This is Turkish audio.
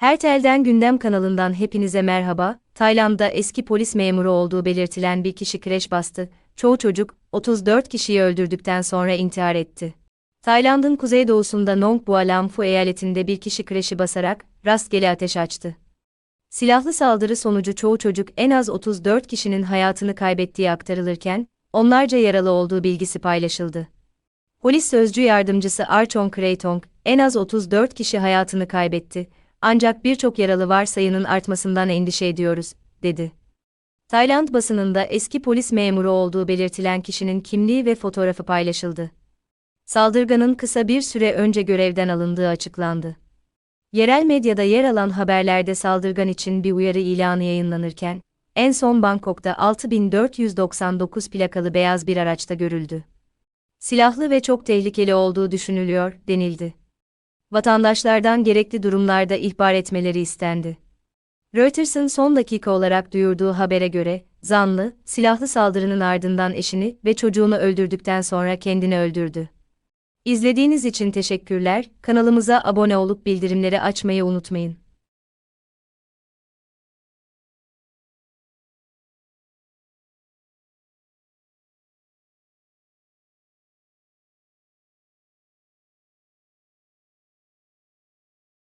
Her telden gündem kanalından hepinize merhaba. Tayland'da eski polis memuru olduğu belirtilen bir kişi kreş bastı. Çoğu çocuk 34 kişiyi öldürdükten sonra intihar etti. Tayland'ın kuzeydoğusunda Nong Bua Lamphu eyaletinde bir kişi kreşi basarak rastgele ateş açtı. Silahlı saldırı sonucu çoğu çocuk en az 34 kişinin hayatını kaybettiği aktarılırken, onlarca yaralı olduğu bilgisi paylaşıldı. Polis sözcü yardımcısı Archon Kreytong, en az 34 kişi hayatını kaybetti, ancak birçok yaralı var sayının artmasından endişe ediyoruz, dedi. Tayland basınında eski polis memuru olduğu belirtilen kişinin kimliği ve fotoğrafı paylaşıldı. Saldırganın kısa bir süre önce görevden alındığı açıklandı. Yerel medyada yer alan haberlerde saldırgan için bir uyarı ilanı yayınlanırken, en son Bangkok'ta 6499 plakalı beyaz bir araçta görüldü. Silahlı ve çok tehlikeli olduğu düşünülüyor, denildi. Vatandaşlardan gerekli durumlarda ihbar etmeleri istendi. Reuters'ın son dakika olarak duyurduğu habere göre, zanlı, silahlı saldırının ardından eşini ve çocuğunu öldürdükten sonra kendini öldürdü. İzlediğiniz için teşekkürler, kanalımıza abone olup bildirimleri açmayı unutmayın.